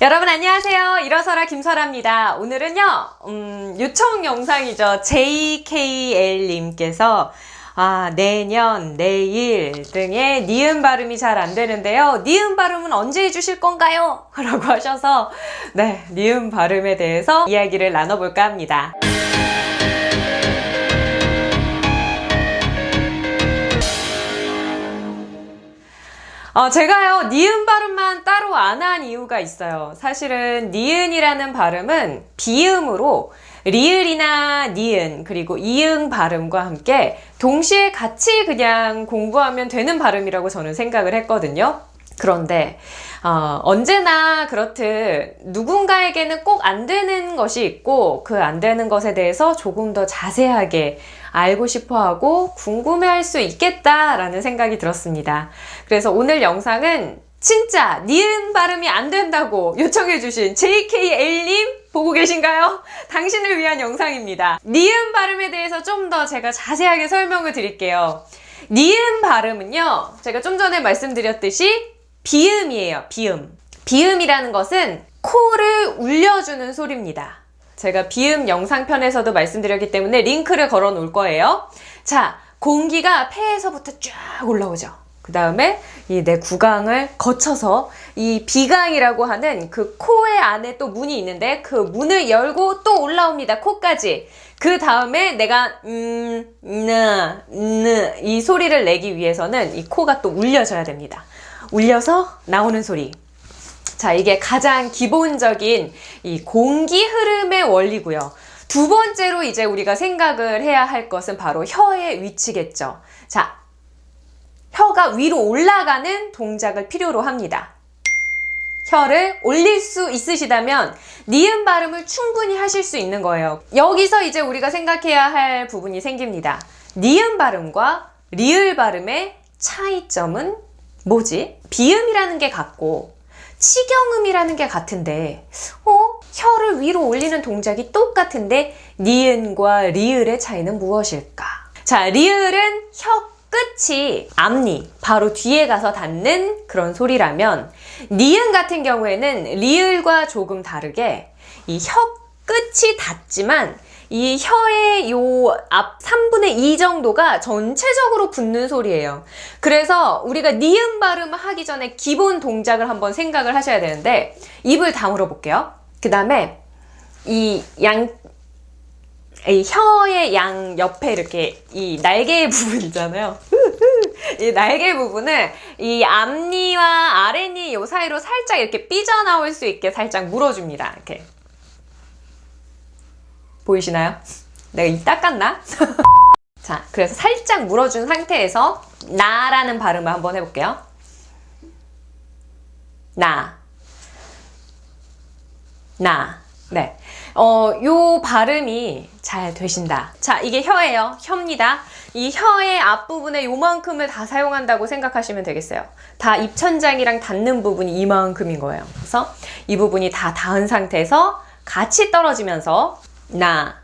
여러분 안녕하세요. 일어서라 김설아입니다. 오늘은요, 음, 요청 영상이죠. JKL님께서 아, 내년, 내일 등의 니은 발음이 잘 안 되는데요. 니은 발음은 언제 해주실 건가요? 라고 하셔서, 네, 니은 발음에 대해서 이야기를 나눠볼까 합니다. 어, 제가요, 니은 발음만 따로 안 한 이유가 있어요. 사실은 니은이라는 발음은 비음으로 리을이나 니은, 그리고 이응 발음과 함께 동시에 같이 그냥 공부하면 되는 발음이라고 저는 생각을 했거든요. 그런데, 어, 언제나 그렇듯 누군가에게는 꼭 안 되는 것이 있고 그 안 되는 것에 대해서 조금 더 자세하게 알고 싶어 하고 궁금해 할 수 있겠다라는 생각이 들었습니다. 그래서 오늘 영상은 진짜 니은 발음이 안 된다고 요청해주신 JKL님 보고 계신가요? 당신을 위한 영상입니다. 니은 발음에 대해서 좀 더 제가 자세하게 설명을 드릴게요. 니은 발음은요, 제가 좀 전에 말씀드렸듯이 비음이에요, 비음. 비음이라는 것은 코를 울려주는 소리입니다. 제가 비음 영상편에서도 말씀드렸기 때문에 링크를 걸어 놓을 거예요. 자, 공기가 폐에서부터 쫙 올라오죠. 그 다음에 이 내 구강을 거쳐서 이 비강이라고 하는 그 코의 안에 또 문이 있는데 그 문을 열고 또 올라옵니다. 코까지. 그 다음에 내가 음, 느, 느, 이 소리를 내기 위해서는 이 코가 또 울려져야 됩니다. 울려서 나오는 소리. 자, 이게 가장 기본적인 이 공기 흐름의 원리고요. 두 번째로 이제 우리가 생각을 해야 할 것은 바로 혀의 위치겠죠. 자, 혀가 위로 올라가는 동작을 필요로 합니다. 혀를 올릴 수 있으시다면 니은 발음을 충분히 하실 수 있는 거예요. 여기서 이제 우리가 생각해야 할 부분이 생깁니다. 니은 발음과 리을 발음의 차이점은 뭐지? 비음이라는 게 같고 치경음이라는 게 같은데 어? 혀를 위로 올리는 동작이 똑같은데 니은과 리을의 차이는 무엇일까? 자, 리을은 혀 끝이 앞니 바로 뒤에 가서 닿는 그런 소리라면 니은 같은 경우에는 리을과 조금 다르게 이 혀 끝이 닿지만 이 혀의 요 앞 3분의 2 정도가 전체적으로 붙는 소리예요. 그래서 우리가 니은 발음 하기 전에 기본 동작을 한번 생각을 하셔야 되는데 입을 다물어 볼게요. 그 다음에 이 양, 이 혀의 양 옆에 이렇게 이 날개 부분 있잖아요. 이 날개 부분을 이 앞니와 아랫니 요 사이로 살짝 이렇게 삐져나올 수 있게 살짝 물어줍니다. 이렇게. 보이시나요? 내가 입 닦았나? 자, 그래서 살짝 물어준 상태에서 나라는 발음을 한번 해볼게요. 나. 나. 네. 어, 요 발음이 잘 되신다. 자, 이게 혀예요. 혀입니다. 이 혀의 앞부분에 요만큼을 다 사용한다고 생각하시면 되겠어요. 다 입천장이랑 닿는 부분이 이만큼인 거예요. 그래서 이 부분이 다 닿은 상태에서 같이 떨어지면서 나,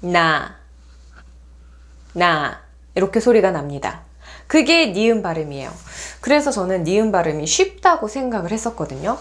나, 나 이렇게 소리가 납니다. 그게 니은 발음이에요. 그래서 저는 니은 발음이 쉽다고 생각을 했었거든요.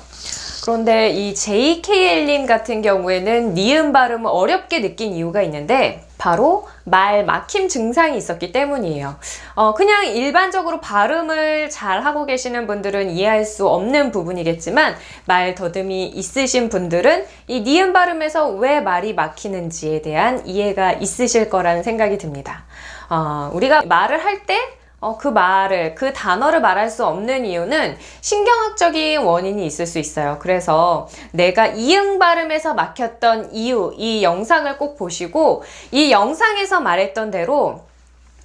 그런데 이 JKL님 같은 경우에는 니은 발음을 어렵게 느낀 이유가 있는데 바로 말 막힘 증상이 있었기 때문이에요. 어, 그냥 일반적으로 발음을 잘 하고 계시는 분들은 이해할 수 없는 부분이겠지만 말 더듬이 있으신 분들은 이 니은 발음에서 왜 말이 막히는지에 대한 이해가 있으실 거라는 생각이 듭니다. 어, 우리가 말을 할때 어, 그 말을, 그 단어를 말할 수 없는 이유는 신경학적인 원인이 있을 수 있어요. 그래서 내가 이응 발음에서 막혔던 이유, 이 영상을 꼭 보시고 이 영상에서 말했던 대로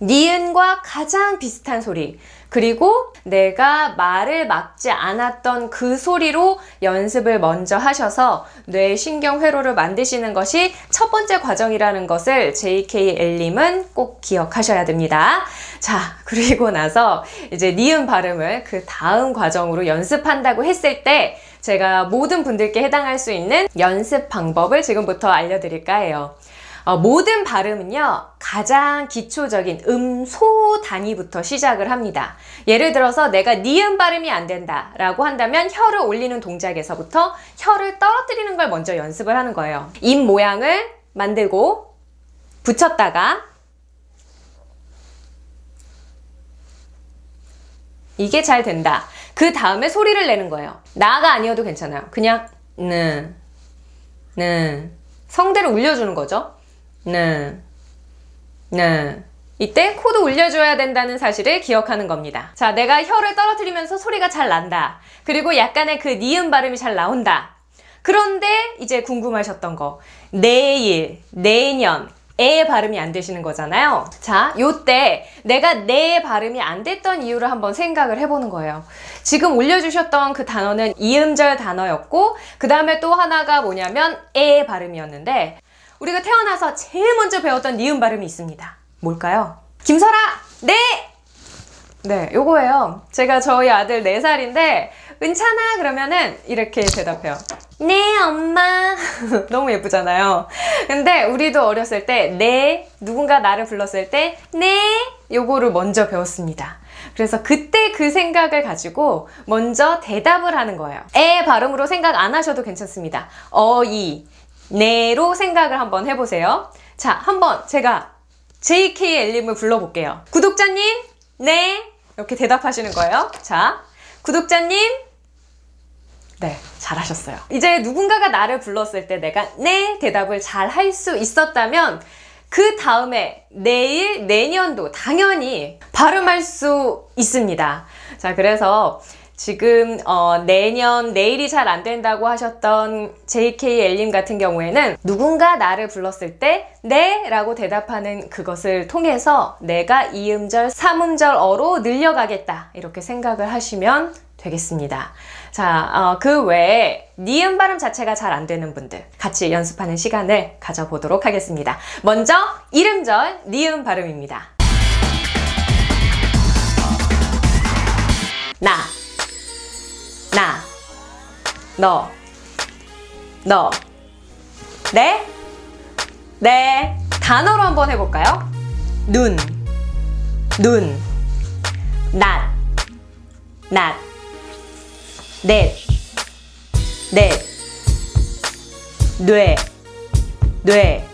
니은과 가장 비슷한 소리, 그리고 내가 말을 막지 않았던 그 소리로 연습을 먼저 하셔서 뇌 신경 회로를 만드시는 것이 첫 번째 과정이라는 것을 JKL님은 꼭 기억하셔야 됩니다. 자, 그리고 나서 이제 니은 발음을 그 다음 과정으로 연습한다고 했을 때 제가 모든 분들께 해당할 수 있는 연습 방법을 지금부터 알려드릴까 해요. 어, 모든 발음은요, 가장 기초적인 음, 소 단위부터 시작을 합니다. 예를 들어서 내가 니은 발음이 안 된다 라고 한다면 혀를 올리는 동작에서부터 혀를 떨어뜨리는 걸 먼저 연습을 하는 거예요. 입 모양을 만들고 붙였다가 이게 잘 된다. 그 다음에 소리를 내는 거예요. 나가 아니어도 괜찮아요. 그냥 는, 는 성대를 울려주는 거죠. 는, 는 이때 코도 울려줘야 된다는 사실을 기억하는 겁니다. 자, 내가 혀를 떨어뜨리면서 소리가 잘 난다. 그리고 약간의 그 니은 발음이 잘 나온다. 그런데 이제 궁금하셨던 거. 내일, 내년, 에 발음이 안 되시는 거잖아요. 자, 요때 내가 내 발음이 안 됐던 이유를 한번 생각을 해보는 거예요. 지금 올려주셨던 그 단어는 이음절 단어였고, 그 다음에 또 하나가 뭐냐면 에 발음이었는데, 우리가 태어나서 제일 먼저 배웠던 니은 발음이 있습니다. 뭘까요? 김설아! 네! 네, 요거예요. 제가 저희 아들 4살인데, 은찬아! 그러면은 이렇게 대답해요. 네, 엄마. 너무 예쁘잖아요. 근데 우리도 어렸을 때, 네, 누군가 나를 불렀을 때, 네, 요거를 먼저 배웠습니다. 그래서 그때 그 생각을 가지고 먼저 대답을 하는 거예요. 에 발음으로 생각 안 하셔도 괜찮습니다. 어이, 네로 생각을 한번 해보세요. 자, 한번 제가 JKL님을 불러볼게요. 구독자님, 네. 이렇게 대답하시는 거예요. 자, 구독자님, 네, 잘하셨어요. 이제 누군가가 나를 불렀을 때 내가 네 대답을 잘 할 수 있었다면 그 다음에 내일, 내년도 당연히 발음할 수 있습니다. 자, 그래서 지금 어, 내년, 내일이 잘 안 된다고 하셨던 JKL님 같은 경우에는 누군가 나를 불렀을 때 네 라고 대답하는 그것을 통해서 내가 이음절, 삼음절 어로 늘려가겠다 이렇게 생각을 하시면 되겠습니다. 자, 어, 그 외에 니은 발음 자체가 잘 안 되는 분들 같이 연습하는 시간을 가져보도록 하겠습니다. 먼저 이름절 니은 발음입니다. 나, 나, 너, 너, 네, 네. 단어로 한번 해볼까요? 눈, 눈, 낮, 낮, 넷, 넷, 뇌, 뇌,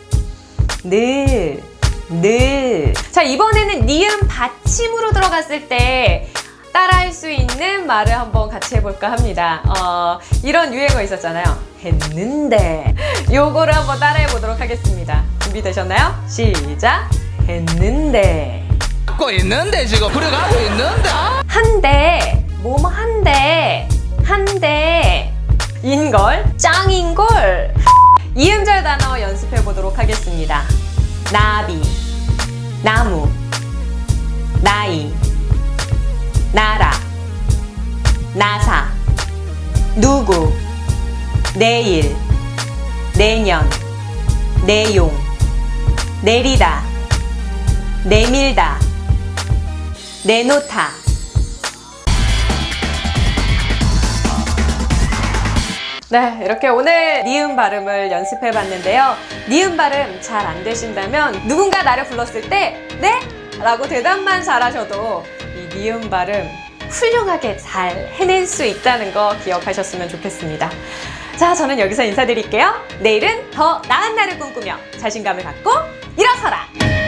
늘, 늘. 자, 이번에는 니은 받침으로 들어갔을 때 따라할 수 있는 말을 한번 같이 해볼까 합니다. 어, 이런 유행어 있었잖아요. 했는데. 요거를 한번 따라해 보도록 하겠습니다. 준비되셨나요? 시작. 했는데. 갖고 있는데 지금 그래가고 있는데 한데, 뭐뭐 한데, 한데, 인걸, 짱인걸. 이음절 단어 연습해 보도록 하겠습니다. 나비, 나무, 나이, 나라, 나사, 누구, 내일, 내년, 내용, 내리다, 내밀다, 내놓다. 네, 이렇게 오늘 니은 발음을 연습해 봤는데요. 니은 발음 잘 안 되신다면 누군가 나를 불렀을 때, 네? 라고 대답만 잘하셔도 이 니은 발음 훌륭하게 잘 해낼 수 있다는 거 기억하셨으면 좋겠습니다. 자, 저는 여기서 인사드릴게요. 내일은 더 나은 날을 꿈꾸며 자신감을 갖고 일어서라!